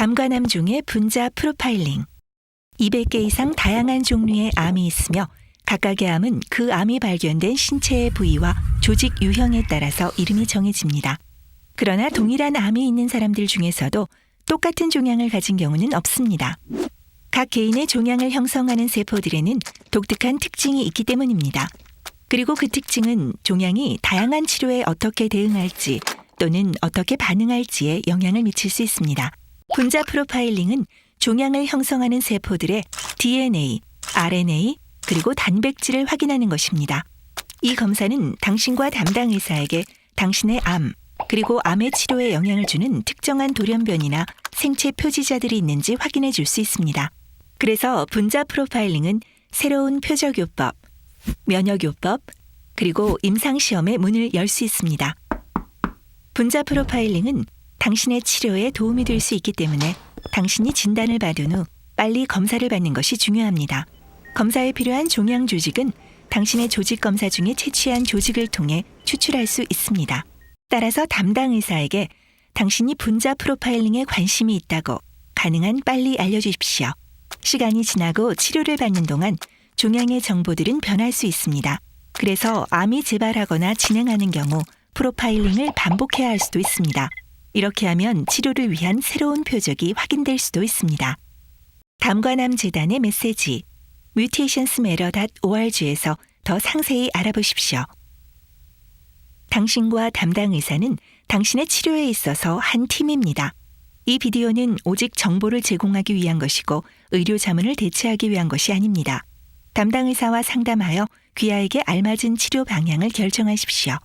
담관암 중의 분자 프로파일링. 200개 이상 다양한 종류의 암이 있으며 각각의 암은 그 암이 발견된 신체의 부위와 조직 유형에 따라서 이름이 정해집니다. 그러나 동일한 암이 있는 사람들 중에서도 똑같은 종양을 가진 경우는 없습니다. 각 개인의 종양을 형성하는 세포들에는 독특한 특징이 있기 때문입니다. 그리고 그 특징은 종양이 다양한 치료에 어떻게 대응할지 또는 어떻게 반응할지에 영향을 미칠 수 있습니다. 분자 프로파일링은 종양을 형성하는 세포들의 DNA, RNA, 그리고 단백질을 확인하는 것입니다. 이 검사는 당신과 담당 의사에게 당신의 암, 그리고 암의 치료에 영향을 주는 특정한 돌연변이나 생체 표지자들이 있는지 확인해 줄 수 있습니다. 그래서 분자 프로파일링은 새로운 표적요법, 면역요법, 그리고 임상시험의 문을 열 수 있습니다. 분자 프로파일링은 당신의 치료에 도움이 될 수 있기 때문에 당신이 진단을 받은 후 빨리 검사를 받는 것이 중요합니다. 검사에 필요한 종양 조직은 당신의 조직 검사 중에 채취한 조직을 통해 추출할 수 있습니다. 따라서 담당 의사에게 당신이 분자 프로파일링에 관심이 있다고 가능한 빨리 알려주십시오. 시간이 지나고 치료를 받는 동안 종양의 정보들은 변할 수 있습니다. 그래서 암이 재발하거나 진행하는 경우 프로파일링을 반복해야 할 수도 있습니다. 이렇게 하면 치료를 위한 새로운 표적이 확인될 수도 있습니다. 담관암 재단의 메시지 mutationsmatter.org에서 더 상세히 알아보십시오. 당신과 담당 의사는 당신의 치료에 있어서 한 팀입니다. 이 비디오는 오직 정보를 제공하기 위한 것이고 의료 자문을 대체하기 위한 것이 아닙니다. 담당 의사와 상담하여 귀하에게 알맞은 치료 방향을 결정하십시오.